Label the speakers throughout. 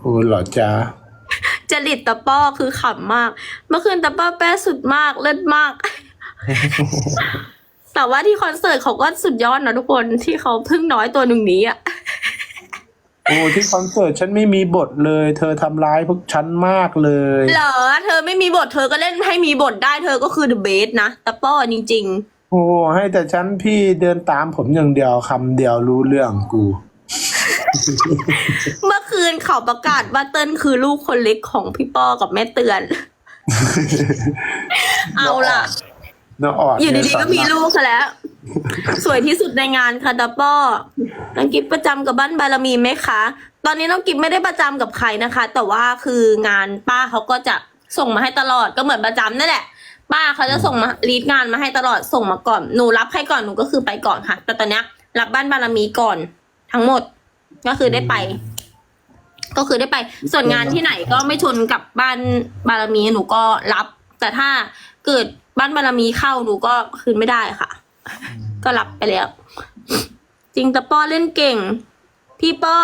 Speaker 1: โอ้เหรอจ๊ะ
Speaker 2: จริตตะป้อคือขำมาก เมื่อคืนตะป้อแป้สุดมากเลิศมาก แต่ว่าที่คอนเสิร์ตเขาก็สุดยอดนะทุกคนที่เขาเพิ่งน้อยตัวหนึ่งนี้อะ
Speaker 1: โอ้ที่คอนเสิร์ตฉันไม่มีบทเลย เธอทำร้ายพวกฉันมากเลย
Speaker 2: เหรอ เธอไม่มีบทเธอก็เล่นให้มีบทได้เธอก็คือ the best นะตะป้อจริง
Speaker 1: โอ้ให้แต่ฉันพี่เดินตามผมอย่างเดียวคำเดียวรู้เรื่องกู
Speaker 2: ๆเมื่อ คืนเขาประกาศว่าเติ้ลคือลูกคนเล็กของพี่ป้อกับแม่เตือน เอาล่ะ
Speaker 1: น้าออด
Speaker 2: อยู่ดี
Speaker 1: เนี่
Speaker 2: ๆก็มีลูกซะแล้ว สวยที่สุดในงานค่ะตาป้อน้องกิฟประจำกับบ้านบารมีไหมคะ ตอนนี้น้องกิฟไม่ได้ประจำกับใครนะคะ แต่ว่าคืองานป้าเขาก็จะส่งมาให้ตลอดก็เหมือนประจำนั่นแหละ ป้าเขาจะส่งมารีดงานมาให้ตลอดส่งมาก่อนหนูรับให้ก่อนหนูก็คือไปก่อนค่ะ แต่ตอนเนี้ยรับบ้านบารมีก่อน ทั้งหมด ก็คือได้ไป ก็คือได้ไป ส่วนงานที่ไหนก็ไม่ชนกับบ้านบารมีหนูก็รับ แต่ถ้าเกิดบ้านบารมีเข้าหนูก็คืนไม่ได้ค่ะ ก็รับไปแล้ว จริงแต่ป้อเล่นเก่ง พี่ป้อ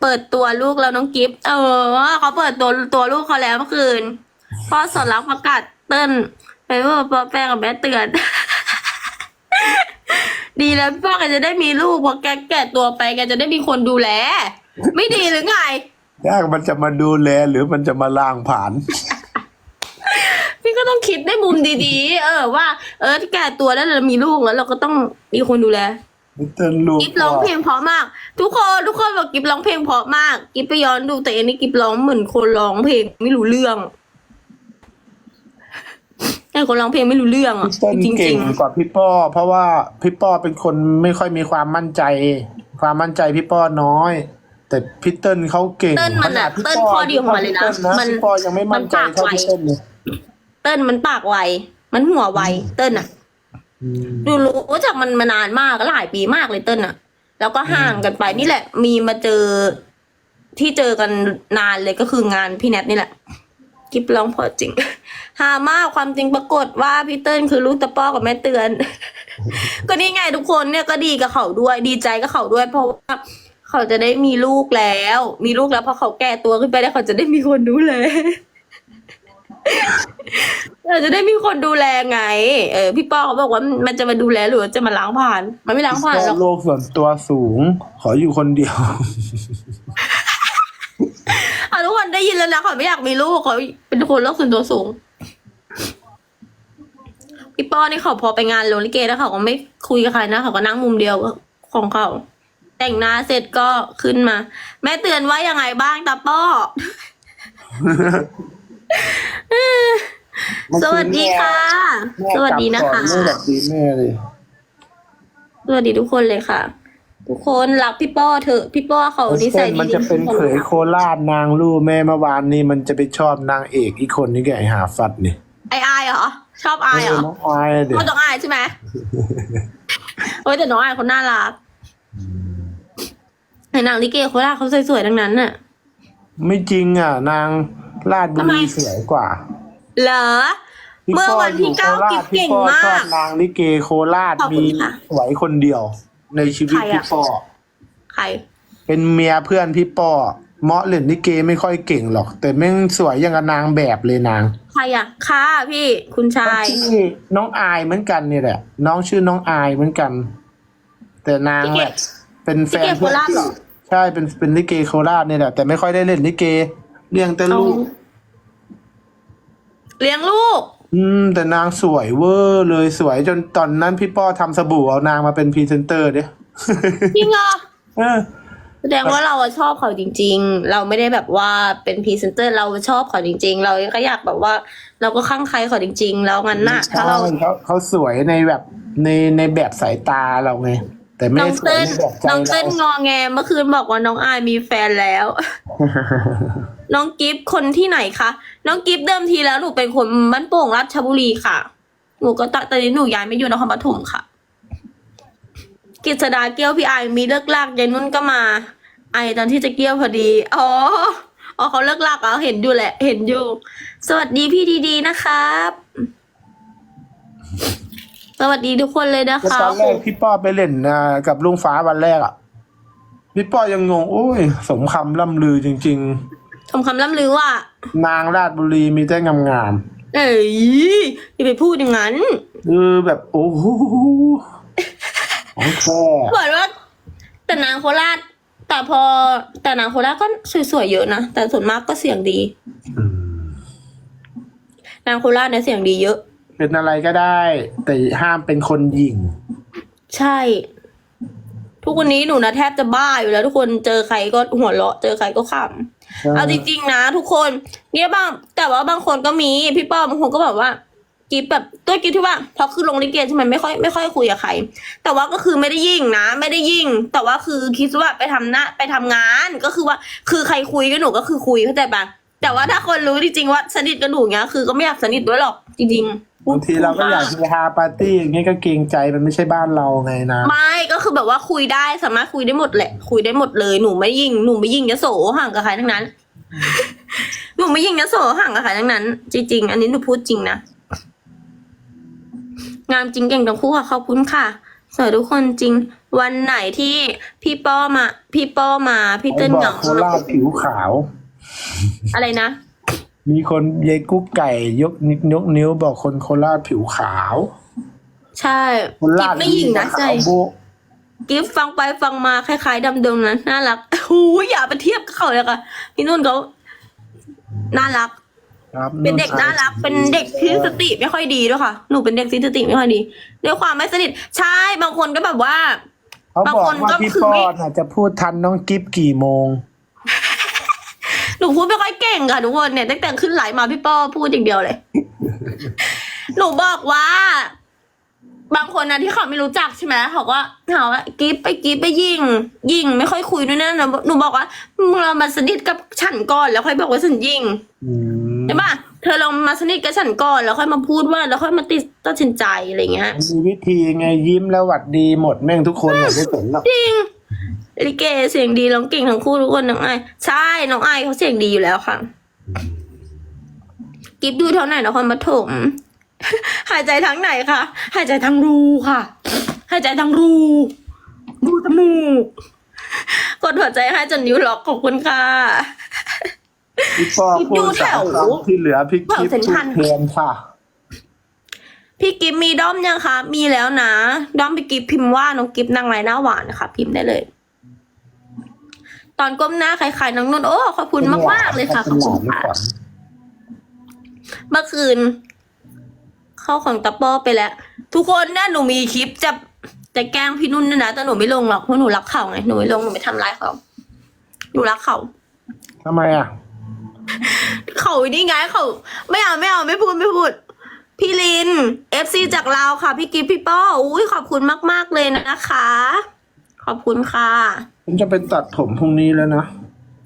Speaker 2: เปิดตัวลูกแล้วน้องกิฟต์เออเขาเปิดตัวตัวลูกเขาแล้วเมื่อคืนพ่อสอนรักประกาศเติ้ลไปว่าป้อแป้งกับแม่เตือน ดีแล้วพ่อแกจะได้มีลูกพอแกแก่ตัวไปแกจะได้มีคนดูแล ไม่ดีหรือไง
Speaker 1: ยากมันจะมาดูแลหรือมันจะมาล้างผ่าน
Speaker 2: พี่ก็ต้องคิดได้มุมดีๆ เออว่า เออแก่ตัวแล้วเรามีลูกแล้วเราก็ต้องมีคนดูแล
Speaker 1: เต้นลูก
Speaker 2: กิฟร้องเพลงเพราะมาก ทุกคนทุกคนบอกกิฟร้องเพลงเพราะมาก กิฟไปย้อนดูแต่อันนี้กิฟร้องเหมือนคนร้องเพลงไม่รู้เรื่องไอ้คนร้องเพลงไม่รู้เรื่องอะ
Speaker 1: พี่เต้น
Speaker 2: จริง
Speaker 1: เก่
Speaker 2: จริ
Speaker 1: ง
Speaker 2: ง
Speaker 1: กว่าพี่ป้อ เพราะว่าพี่ป้อเป็นคนไม่ค่อยมีความมั่นใจ ความมั่นใจพี่ป้อน้อย แต่พี่เติ้ลเขาเก่ง
Speaker 2: เติ้ลมันอะ
Speaker 1: ขนาพี่
Speaker 2: เติ้ลข้อดีของมันเลยนะ
Speaker 1: พี่ติ้
Speaker 2: มัน
Speaker 1: พี่ป้อยังไม่มั่นใจ
Speaker 2: มันปาก
Speaker 1: เท่า
Speaker 2: ไว
Speaker 1: พี่เติ้ลเลย
Speaker 2: เติ้ลมันปากไว มันหัวไว เติ้ลอะ
Speaker 1: อืม
Speaker 2: ดูรู้จักมันมานานมากหลายปีมากเลยเติ้ลอะแล้วก็ห่างกันไปนี่แหละ มีมาเจอที่เจอกันนานเลยก็คืองานพี่แนทนี่แหละกิบร้องเพอจริง หามากความจริงปรากฏว่าพี่เติ้ลคือลูกตะป้อกับแม่เตือน ก็นี่ไงทุกคนเนี่ยก็ดีกับเขาด้วย ดีใจกับเขาด้วยเพราะว่า เขาจะได้มีลูกแล้ว มีลูกแล้วพอเขาแก่ตัวขึ้นไปแล้วเขาจะได้มีคนดูแลเราจะได้มีคนดูแลไง เออพี่ป้อเขาบอกว่ามันจะมาดูแลหรือว่าจะมาล้างผ่าน มันไม่ล้างผ่านหรอก
Speaker 1: โลกส่วนตัวสูง ขออยู่คนเดียว
Speaker 2: อะทุกคนได้ยินแล้วนะเขาไม่อยากมีลูกเขาเป็นคนโลกส่วนตัวสูงพี่ป้อนี่เขาพอไปงานโรลลิเกแล้วเขาก็ไม่คุยกับใครนะเขาก็นั่งมุมเดียวของเขา แต่งหน้าเสร็จก็ขึ้นมา แม่เตือนว่ายังไงบ้างตาป้อ สวัสดีค่ะ สวัสดีนะคะ
Speaker 1: แม่สวัสดีแม่เลย
Speaker 2: สวัสดีทุกคนเลยค่ะ ทุกคนรักพี่ป้อเถอะ พี่ป้อเขานิสัยดี
Speaker 1: มันจะเป็นเขยโคราชนางลู่แม่เมื่อวานนี้มันจะไปชอบนางเอกอีกคนนี่แกไอหาฟัดนี่
Speaker 2: ไออายเหรอชอบอายเหรอ
Speaker 1: น้องอายเด็ก
Speaker 2: เขาต้องอายใช่ไหมเฮ้ยแต่น้องอายเขาน่ารัก ในหนังลิเกโคราชเขาสวยๆทั้งนั้นน่ะ
Speaker 1: ไม่จริงอะ นางลาดบุ
Speaker 2: ทำไม
Speaker 1: รีสวยกว่า
Speaker 2: เหรอ
Speaker 1: พี่
Speaker 2: เมื่อวันที่
Speaker 1: ยู่
Speaker 2: เก้า
Speaker 1: โคร
Speaker 2: กิฟ
Speaker 1: ช
Speaker 2: เก่ง
Speaker 1: พี่ป้อ
Speaker 2: มา
Speaker 1: ชอกบนางลิเกโคราช
Speaker 2: ขอบคุ
Speaker 1: มี
Speaker 2: ณค่ะ
Speaker 1: สวยคนเดียว ในชีวิต
Speaker 2: ใครอะ
Speaker 1: พี่ป้อ
Speaker 2: ใคร
Speaker 1: เป็นเมียเพื่อนพี่ป้อเมาะเล่นลิเกไม่ค่อยเก่งหรอก แต่แม่งสวยอย่างกับนางแบบเลยนาง
Speaker 2: ใครอะค่ะพี่คุณชาย
Speaker 1: ชื่อน้องอายเหมือนกันเนี่ยแหละน้องชื่อน้องอายเหมือนกัน แต่นาง
Speaker 2: ลิเก
Speaker 1: แหละ เป็นแฟน
Speaker 2: ลิเกโคราชเหรอ
Speaker 1: ใช่เป็นเป็นลิเกโคราชเนี่ยแหละแต่ไม่ค่อยได้เล่นลิเกเลี้ยงแต่ลูก
Speaker 2: เลี้ยงลูก
Speaker 1: อืม แต่นางสวยเวอร์เลยสวยจนตอนนั้นพี่ป้อทำสบู่เอานางมาเป็นพรีเซนเตอร์เด้
Speaker 2: จริงเหรอ
Speaker 1: เออ
Speaker 2: แสดงว่าเราอะชอบเขาจริง ๆ เราไม่ได้แบบว่าเป็นพรีเซนเตอร์เราชอบเขาจริง ๆ เราก็อยากแบบว่า เราก็ข้างใครเขาจริง ๆ แล้วงั้นน่ะถ้าเรา
Speaker 1: ใช่เขาเขาสวยในแบบในในแบบสายตาเราไง แต่ไม่
Speaker 2: น้อง
Speaker 1: ได้สวย
Speaker 2: เต้น
Speaker 1: ในแบบใจ
Speaker 2: น้องเต้น
Speaker 1: เรา
Speaker 2: งอแงเมื่อคืนบอกว่าน้องอายมีแฟนแล้ว น้องกิฟต์คนที่ไหนคะ น้องกิฟต์เดิมทีแล้วหนูเป็นคนบ้านโป่งราชบุรีค่ะ หนูก็ตตอนนี้หนูย้ายมาอยู่นครปฐมค่ะ กิษดาเกี้ยวพี่ไอายมีเลิกลากยายนุ่นก็มา ไอตอนที่จะเกี้ยวพอดี อ๋อ อ๋อเขาเลิกลากเหรอเห็นอยู่แหละ เห็นอยู่ สวัสดีพี่ดีๆนะครับ สวัสดีทุกคนเลยนะ
Speaker 1: ก็
Speaker 2: คะ
Speaker 1: ตอนแรกพี่ป้อไปเล่นอ่ากับลุงฟ้าวันแรกอะ พี่ป้อยังงงโอ้ย สมคำล่ำลือจริง
Speaker 2: คำคำล่ำลือว่า
Speaker 1: นางราชบุรีมีแต่งาม
Speaker 2: เอ้ยอย่าไปพูดอย่างนั้น
Speaker 1: ๆเออแบบโอ้โหของแท้
Speaker 2: เหมือนว่า แต่นางโคราช แต่พอแต่นางโคราชก็สวยๆเยอะนะ แต่ส่วนมากก็เสียงดี
Speaker 1: อืม
Speaker 2: นางโคราชเนี่ยเสียงดีเยอะ
Speaker 1: เป็นอะไรก็ได้ แต่ห้ามเป็นคนหญิง
Speaker 2: ใช่ ทุกวันนี้หนูนะแทบจะบ้าอยู่แล้ว ทุกคนเจอใครก็หัวเราะ เจอใครก็ขำเอาจริงๆนะทุกคนเนี่ยบาง แต่ว่าบางคนก็มีพี่ป้อมบางคนก็แบบว่ากิฟแบบตัวกิฟที่ว่าพอคือลงลิเกใช่ไหมไม่ค่อยไม่ค่อยคุยกับใคร แต่ว่าก็คือไม่ได้ยิ่งนะ ไม่ได้ยิ่ง แต่ว่าคือคิดว่าไปทำหน้าไปทำงานก็คือว่าคือใครคุยกับหนูก็คือคุยเข้าใจปะ แต่ว่าถ้าคนรู้จริงๆว่าสนิทกับหนูเงี้ยคือก็ไม่อยากสนิทด้วยหรอกจริงๆ
Speaker 1: บางทีเราก็อยากเฮฮาปาร์ตี้อย่างเงี้ยก็เกรงใจมันไม่ใช่บ้านเราไงนะ
Speaker 2: ไม่ก็คือแบบว่าคุยได้สามารถคุยได้หมดแหละ คุยได้หมดเลยหนูไม่ยิงหนูไม่ยิงยโสห่างกับใครทั้งนั้น หนูไม่ยิงยโสห่างกับใครทั้งนั้น จริงๆ อันนี้หนูพูดจริงนะงามจริงเก่งทั้งคู่ค่ะขอบคุณค่ะสวยทุกคนจริง วันไหนที่พี่ป้อมา พี่ป้อมา พี่เติ้ล
Speaker 1: บ
Speaker 2: เห
Speaker 1: อก
Speaker 2: งา
Speaker 1: โคราชผิวขาว
Speaker 2: อะไรนะ
Speaker 1: มีคนยายกุ๊กไก่ยกนิ้วยกนิ้วบอกคนโคราชผิวขาว
Speaker 2: ใช่
Speaker 1: โคราช
Speaker 2: ไม่ยิงนะ
Speaker 1: ขา
Speaker 2: ใช่
Speaker 1: วโบ๊ะ
Speaker 2: กิฟฟังไปฟังมาคล้ายๆดำดงนะน่ารักหูยอย่าไปเทียบกับเขาเลยค่ะพี่นุ่นเขาน่ารัก
Speaker 1: ครับ
Speaker 2: เป็นเด็กน่ารัก เป็นเด็กที่สติไม่ค่อยดีด้วยค่ะ หนูเป็นเด็กที่สติไม่ค่อยดี ด้วยความไม่สนิท ใช่ บางคนก็แบบว่า
Speaker 1: เขาบอก
Speaker 2: บางคนก็
Speaker 1: ว่าพี่
Speaker 2: คือ
Speaker 1: ปอ
Speaker 2: ไม่
Speaker 1: นอาจจะพูดทันน้องกิฟกี่โมง
Speaker 2: ห นูพูดไม่ค่อยเก่งค่ะทุกคนเนี่ยตั้งแต่ขึ้นไหลฟ์มาพี่ป้อพูดอย่างเดียวเลย หนูบอกว่า บางคนนะที่เขาไม่รู้จักใช่ไหมเขาก็ถามว่ากิฟไปกิฟไปยิงยิงไม่ค่อยคุยด้วยนะหนูบอกว่ามึงเรามาสนิทกับฉันก่อนแล้วค่อยบอกว่าฉันยิง
Speaker 1: อืม
Speaker 2: ใช่ปะเธอลองมาสนิทกับฉันก่อนแล้วค่อยมาพูดว่าแล้วค่อยมาติดตัดสินใจอะไรเงี้ย
Speaker 1: มีวิธีไงยิ้มแล้วหวัดดีหมดแม่งทุกคนเลยไม่สนหรอก
Speaker 2: จริง ลิเกเสียงดีร้องเก่งทั้งคู่ทุกคนน้องไอายใช่น้องไอายเขาเสียงดีอยู่แล้วค่ะ กิฟดูเท่าไหร่นครปฐมหายใจทางไหนคะหายใจทางรูค่ะ หายใจทางรูรูจมูกกดหัวใจให้จนนิ้วล็อกขอบคุณค่ะ
Speaker 1: พี่ปอพูดสามคำที่เหลือพี่
Speaker 2: แถว
Speaker 1: กิฟ
Speaker 2: เซ็น
Speaker 1: พู
Speaker 2: ทรั
Speaker 1: ด
Speaker 2: ล
Speaker 1: แทนค่ะ
Speaker 2: พี่กิฟมีด้อมยังคะ มีแล้วนะ ด้อมพี่กิฟพิมพ์ว่าน้องกิฟนางไรหน้าหวานนะคะ พิมพ์ได้เลย ตอนก้มหน้าคล้ายๆน้องนุ่นโอ้ขอบคุณมากๆเลยค่ะขอบคุณค่ะเมื่อคืน เข้าของตะป้อไปแล้ว ทุกคนเนี่ยหนูมีคลิปจะจะแกล้งพี่นุ่นด้วยนะแต่หนูไม่ลงหรอกเพราะหนูรักเขาไงหนูไม่ลงหนูไม่ทำร้ายเขาหนูรักเขา
Speaker 1: ทำไมอะ
Speaker 2: เขานี่ไงเขาไม่เอาไม่เอาไม่พูดไม่พูดพี่ลินเอฟซีจากลาวค่ะ พี่กิฟพี่ป้ออุ้ยขอบคุณมาก ๆ เลยนะคะ ขอบคุณค่ะ
Speaker 1: ผมจะไปตัดผมพรุ่งนี้แล้วนะ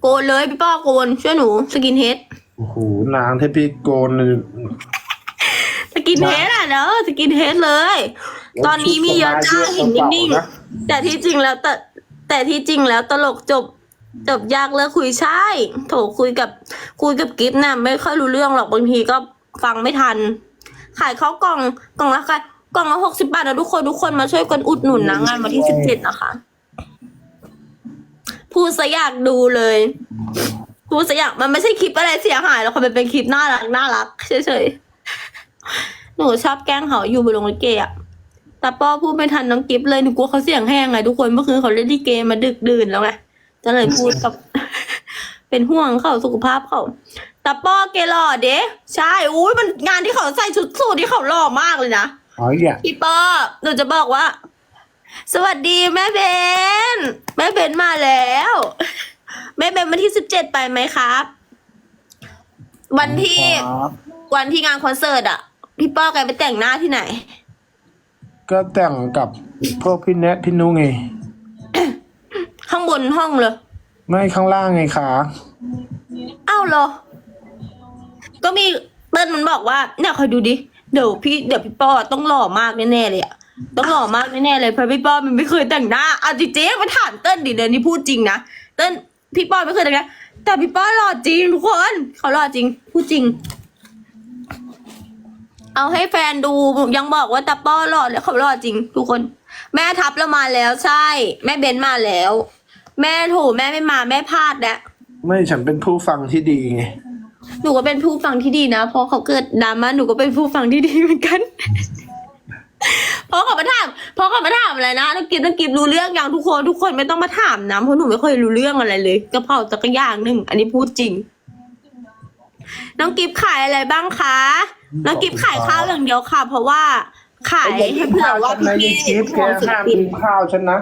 Speaker 2: โกนเลยพี่ป้อโกนช่วยหนูสกินเฮด
Speaker 1: โอ้โหนางที่พี่โกนเลย
Speaker 2: สกินเฮดอะเนอะสกินเฮดเลย ตอนนี้มีเยอะจ้าเห็นนิ่งๆแต่ที่จริงแล้วแต่แต่ที่จริงแล้วตลกจบจบยากเลิกคุยใช่ โถคุยกับคุยกับกิฟต์น่ะไม่ค่อยรู้เรื่องหรอกบางทีก็ฟังไม่ทัน ขายข้าวกล่องกล่องละค่ะกล่องละหกสิบาทนะทุกคนทุกคนมาช่วยกันอุดหนุนนะงานวันที่สิบเจ็ดนะคะ พูดซะอยากดูเลยพูดซะอยากมันไม่ใช่คลิปอะไรเสียหายหรอกค่ะมันเป็นคลิปน่ารักน่ารักเฉยๆหนูชอบแกล้งเขาอยู่บนโรงลิเกอะแต่ป้อพูดไม่ทันน้องกิฟเลยหนูกลัวเขาเสียงแห้งไงทุกคนเมื่อคืนเขาเล่นลิเกมาดึกดื่นแล้วไงก็เลยพูดกับ เป็นห่วงเขาสุขภาพเขาแต่ป้อเกหล่อเด้ใช่อุ้ยมันงานที่เขาใส่ชุดสูทที่เขาหล่อมากเลยนะ
Speaker 1: อ๋อเนี่ย
Speaker 2: พี่ป้อหนูจะบอกว่า สวัสดีแม่เบน แม่เบนมาแล้ว แม่เบนวันที่สิบเจ็ดไปไหมครับ วันที่
Speaker 1: ครับ
Speaker 2: วันที่งานคอนเสิร์ตอะพี่ป้อแกไปแต่งหน้าที่ไหน
Speaker 1: ก็แต่งกับพวกพี่แนทพี่นุ้งไง
Speaker 2: ข้างบนห้องเลย
Speaker 1: ไม่ข้างล่างไงคะ
Speaker 2: อ้าวเหรอ ก็มีเติ้ลมันบอกว่าเนี่ยคอยดูดิ เดี๋ยวพี่เดี๋ยวพี่ป้อต้องหล่อมากแน่ๆเลยอะ ต้องหล่อมากแน่ๆเลยเพราะพี่ป้อมันไม่เคยแต่งหน้าอะจริงๆไปถามเติ้ลดิเดี๋ยวนี้พูดจริงนะเติ้ลพี่ป้อไม่เคยแต่งหน้าแต่พี่ป้อหล่อจริงทุกคนเขาหล่อจริงพูดจริง เอาให้แฟนดูยังบอกว่าตาป้อหล่อแล้วเขาหล่อจริง ทุกคน แม่ทับเรามาแล้วใช่ แม่เบนมาแล้ว แม่โถแม่ไม่มาแม่พลาดแล้ว
Speaker 1: ไม่ฉันเป็นผู้ฟังที่ดีไง
Speaker 2: หนูก็เป็นผู้ฟังที่ดีนะเพราะเขาเกิดดราม่าหนูก็เป็นผู้ฟังที่ดีเหมือนกันเพราะเขามาถามเพราะเขามาถามอะไรนะนักกินนักกินรู้เรื่องอย่างทุกคนทุกคนไม่ต้องมาถามนะเพราะหนูไม่เคยรู้เรื่องอะไรเลยกระเพราตะกอย่างหนึ่งอันนี้พูดจริง น้องกิฟขายอะไรบ้างคะน้องกิฟขายข้าวอย่างเดียวค่ะ เพราะว่าขายให้เผื่อว่าพี่
Speaker 1: คลิป
Speaker 2: ๆ
Speaker 1: แก
Speaker 2: ของศิล
Speaker 1: ห้าม
Speaker 2: ปิน
Speaker 1: ลืมข้าวฉันนะ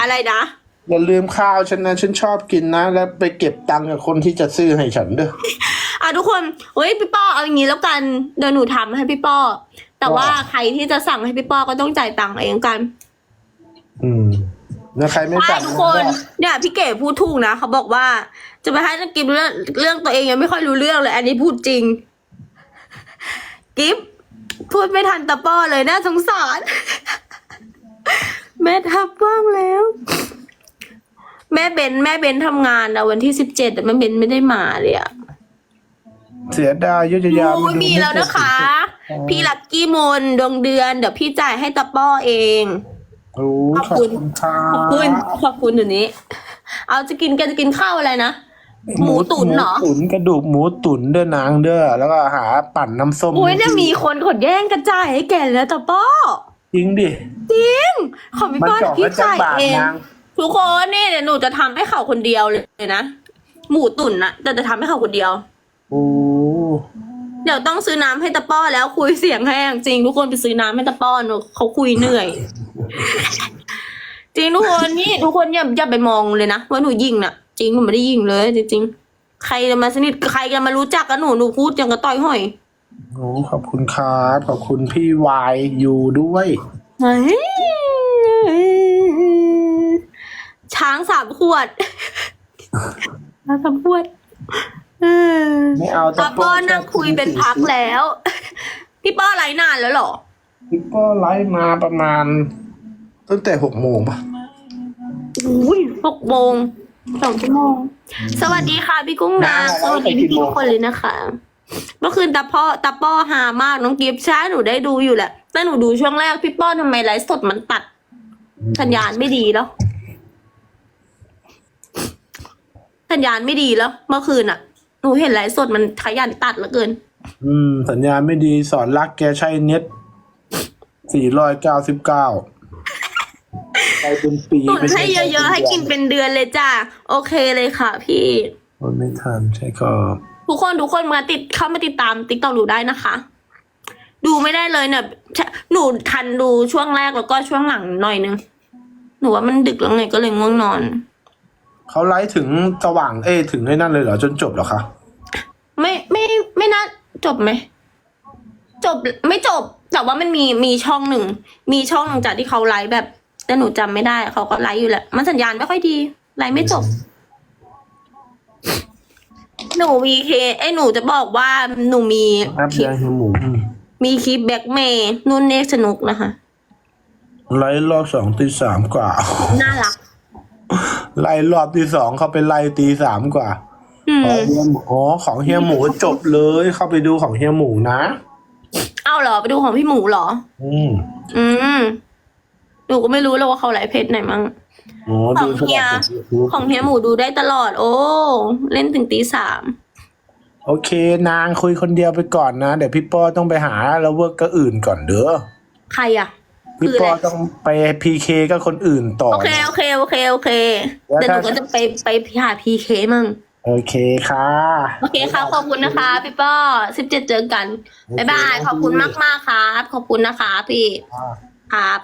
Speaker 2: อะไรนะ
Speaker 1: อย่าลืมข้าวฉันนะ ฉันชอบกินนะ แล้วไปเก็บตังค์กับคนที่จะซื้อให้ฉันด้วย
Speaker 2: อะทุกคนเฮ้ยพี่ป้อเอาอย่างนี้แล้วกันเดี๋ยวหนูทำให้พี่ป้อ แต่ว่า
Speaker 1: ว่า
Speaker 2: ใครที่จะสั่งให้พี่ป้อก็ต้องจ่ายตังค์เองกัน
Speaker 1: อืม แล้วใครไม่
Speaker 2: ใช่
Speaker 1: สั่ง
Speaker 2: ทุกคน เนี่ยพี่เก๋พูดถูกนะเขาบอกว่า จะไปให้นักกิฟเรื่องเรื่องตัวเองยังไม่ค่อยรู้เรื่องเลย อันนี้พูดจริง กิฟพูดไม่ทันตะป้อเลยน่าสงสาร แม่ทับว่างแล้ว แม่เบนแม่เบนทำงานนะวันที่สิบเจ็ดแต่แม่เบนไม่ได้มาเลยอะ
Speaker 1: เสียดายยุทธยา
Speaker 2: โอ้ยมีแล้วนะคะ พี่ลักกี้มนดวงเดือน เดี๋ยวพี่จ่ายให้ตะป้อเอง
Speaker 1: โอ้
Speaker 2: ข
Speaker 1: ข
Speaker 2: อ
Speaker 1: อ
Speaker 2: บบคุ
Speaker 1: คุณณค่ะ
Speaker 2: ขอบคุณขอบคุณเดี๋ยวนี้ เอาจะกินแกจะกินข้าวอะไรนะ หมูตุ๋นเหรอ
Speaker 1: หมูตุ๋นกระดูกหมูตุ๋นเด้อนางเด้อแล้วก็หาปั่นน้ำส้ม
Speaker 2: โอ้ยเนี่ยมีคนขดแย่งกระจายให้แกแล้วตะป้อ
Speaker 1: จริงดิ
Speaker 2: จริงขอพี่
Speaker 1: มัน
Speaker 2: ป้อ
Speaker 1: จ
Speaker 2: เดี๋
Speaker 1: อ
Speaker 2: ยว
Speaker 1: ก
Speaker 2: พี่
Speaker 1: ไว้จัก
Speaker 2: จ่าย
Speaker 1: บาท
Speaker 2: เอง
Speaker 1: นาง
Speaker 2: ทุกคนนี่เดี๋ยวหนูจะทำให้เขาคนเดียวเลยนะ หมูตุ๋นนะแต่จะทำให้เขาคนเดียว
Speaker 1: โอ้
Speaker 2: เดี๋ยวต้องซื้อน้ำให้ตะป้อแล้วคุยเสียงแห้งจริง ทุกคนไปซื้อน้ำให้ตะป้อหนูเขาคุยเหนื่อย จริงทุกคนนี่ทุกคนอย่าอย่าไปมองเลยนะว่าหนูยิงน่ะ จริงหนูไม่ได้ยิงเลย จริงๆใครจะมาสนิทใครจะมารู้จักกับหนูหนูพูดอย่างกระต่อยห้อย
Speaker 1: โหขอบคุณครับขอบคุณพี่วายอยู่ด้วย
Speaker 2: เฮ้ยช้างสามขวดช้างสามขวดเออ
Speaker 1: ไม่เอา
Speaker 2: ตาป้อนั่งคุยเป็นพักแล้ว พี่ป้อไลฟ์นานแล้วเหรอ
Speaker 1: พี่ก็ไลฟ์มาประมาณ ตั้งแต่หกโมงปะ
Speaker 2: อุ้ยหกโมงสองชั่วโมง สวัสดีค่ะพี่กุ้งนางสวัสดีพี่ๆทุกคนเลยนะคะเมื่อคืนตาพ่อตาป้อหามากน้องกิฟต์ช้าหนูได้ดูอยู่แหละแต่หนูดูช่วงแรกพี่ป้อทำไมไลฟ์สดมันตัด สัญญาณไม่ดีแล้ว สัญญาณไม่ดีแล้ว เมื่อคืนอะ หนูเห็นไลฟ์สดมันขยันตัดเหลือเกิน
Speaker 1: อืม สัญญาณไม่ดีสอนรักแกใช้เน็ตสี่ร้อยเก้าสิบเก้าไปเป็นปี
Speaker 2: ตุน
Speaker 1: ไม่
Speaker 2: ให้
Speaker 1: ช่
Speaker 2: เยอะๆ ให้กินเป็นเดือนเลยจ้าโอเคเลยค่ะ พี่
Speaker 1: มันไม่ทันใช่ก็
Speaker 2: ทุกคนทุกคนมาติดเข้ามาติดตามติ๊กต็อกดูได้นะคะ ดูไม่ได้เลยเนี่ยหนูทันดูช่วงแรกแล้วก็ช่วงหลังหน่อยนึง หนูว่ามันดึกแล้วไงก็เลยง่วงนอน
Speaker 1: เขาไลฟ์ถึงสว่างเอ้ยถึงในนั่นเลยเหรอจนจบเหรอคะ
Speaker 2: ไม่ไม่ไม่น่าจบไหมจบไม่จบ แต่ว่ามันมีมีช่องหนึ่ง มีช่องหนึ่งจากที่เขาไลฟ์แบบ แต่หนูจำไม่ได้ เขาก็ไลฟ์อยู่แหละ มันสัญญาณไม่ค่อยดีไลฟ์ไม่จบ หนูมีเคไอ้ยหนูจะบอกว่าหนูมี
Speaker 1: แอป
Speaker 2: คลิ
Speaker 1: ยา
Speaker 2: ป
Speaker 1: หิวหมูอืม
Speaker 2: มีคลิปแบ็กเมย์นุ่นเนกสนุกนะคะ
Speaker 1: ไลฟ์รอบสองตีสามกว่า
Speaker 2: น่ารัก
Speaker 1: ไล่รอบที่สองเข้าไปไล่ตีสามกว่า
Speaker 2: อืม
Speaker 1: อ๋อเฮียหมูอ๋อของเฮียหมูจบเลย เข้าไปดูของเฮียหมูนะ
Speaker 2: เอาเหรอ ไปดูของพี่หมูเหรอ
Speaker 1: อืม
Speaker 2: อืมหนูก็ไม่รู้เลยว่าเขาไลฟ์เพจไหนมั่ง
Speaker 1: อ๋อ
Speaker 2: ข
Speaker 1: ดู
Speaker 2: อง
Speaker 1: ส
Speaker 2: เฮีย
Speaker 1: ลับกับ YouTube
Speaker 2: ของเฮียหมูดูได้ตลอด โอ้ เล่นถึงตีสาม
Speaker 1: โอเค นางคุยคนเดียวไปก่อนนะ เดี๋ยวพี่ป้อต้องไปหาแล้วเวิร์กก็อื่นก่อนเด้อ
Speaker 2: ใครอะ
Speaker 1: พี่
Speaker 2: คือ
Speaker 1: ป้อ
Speaker 2: อะไร
Speaker 1: ต้องไปพีเคกับคนอื่นต่อ
Speaker 2: โอเคโอเคโอเคโอเค
Speaker 1: แล้ว
Speaker 2: แต่หนู
Speaker 1: ถ้า
Speaker 2: ก็จะไปไปหาพีเคมั่ง
Speaker 1: โอเคค่ะ
Speaker 2: โอเคค่ะขอบคุณนะคะพี่ป้อสิบเจ็ดเจอกันบ๊ายบายขอบคุณมากมากๆครับ ขอบคุณนะคะพี่ครับ